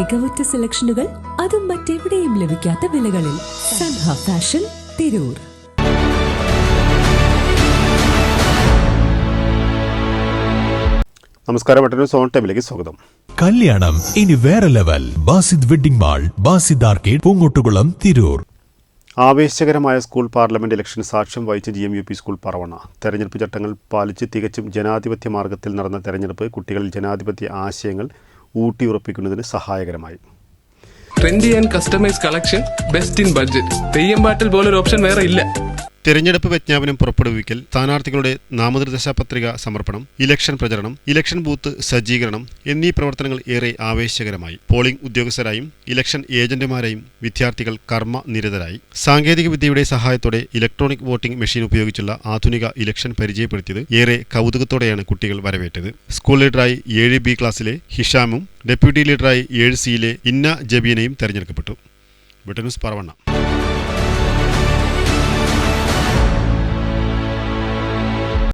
മികവുറ്റ സെലക്ഷനുകൾ അതും മറ്റെവിടെയും ലഭിക്കാത്ത വിലകളിൽ സൻഹ ഫാഷൻ തിരൂർ. നമസ്കാരം മറ്റൊരു സോൺ ടൈമിലേക്ക് സ്വാഗതം. കല്യാണം ഇനി വേറെ level. Basid wedding mall Basid arcade Poongottukulam Tirur. ആവേശകരമായ സ്കൂൾ പാർലമെന്റ് ഇലക്ഷൻ സാക്ഷ്യം വഹിച്ച G M U P school Paravanna. തെരഞ്ഞെടുപ്പ് ചട്ടങ്ങൾ പാലിച്ച് തികച്ചും ജനാധിപത്യ മാർഗത്തിൽ നടന്ന തെരഞ്ഞെടുപ്പ് കുട്ടികളിൽ ജനാധിപത്യ ആശയങ്ങൾ ഊട്ടിയുറപ്പിക്കുന്നതിന് സഹായകരമായി. Trendy and customise collection best in budget Theyyam പാട്ടിൽ പോലൊരു ഓപ്ഷൻ വേറെ ഇല്ല. തെരഞ്ഞെടുപ്പ് വിജ്ഞാപനം പുറപ്പെടുവിക്കൽ സ്ഥാനാർത്ഥികളുടെ നാമനിർദ്ദേശ പത്രിക സമർപ്പണം ഇലക്ഷൻ പ്രചരണം ഇലക്ഷൻ ബൂത്ത് സജ്ജീകരണം എന്നീ പ്രവർത്തനങ്ങൾ ഏറെ ആവേശകരമായി. പോളിംഗ് ഉദ്യോഗസ്ഥരായും ഇലക്ഷൻ ഏജന്റുമാരായും വിദ്യാർത്ഥികൾ കർമ്മ നിരതരായി സാങ്കേതിക വിദ്യയുടെ സഹായത്തോടെ ഇലക്ട്രോണിക് വോട്ടിംഗ് മെഷീൻ ഉപയോഗിച്ചുള്ള ആധുനിക ഇലക്ഷൻ പരിചയപ്പെടുത്തിയത് ഏറെ കൗതുകത്തോടെയാണ് കുട്ടികൾ വരവേറ്റത്. സ്കൂൾ ലീഡറായി ഏഴ് ബി ക്ലാസ്സിലെ ഹിഷാമും ഡെപ്യൂട്ടി ലീഡറായി ഏഴ് സിയിലെ ഇന്ന ജബീനയും തെരഞ്ഞെടുക്കപ്പെട്ടു. ബ്രിട്ടൻ പറവണ്ണ.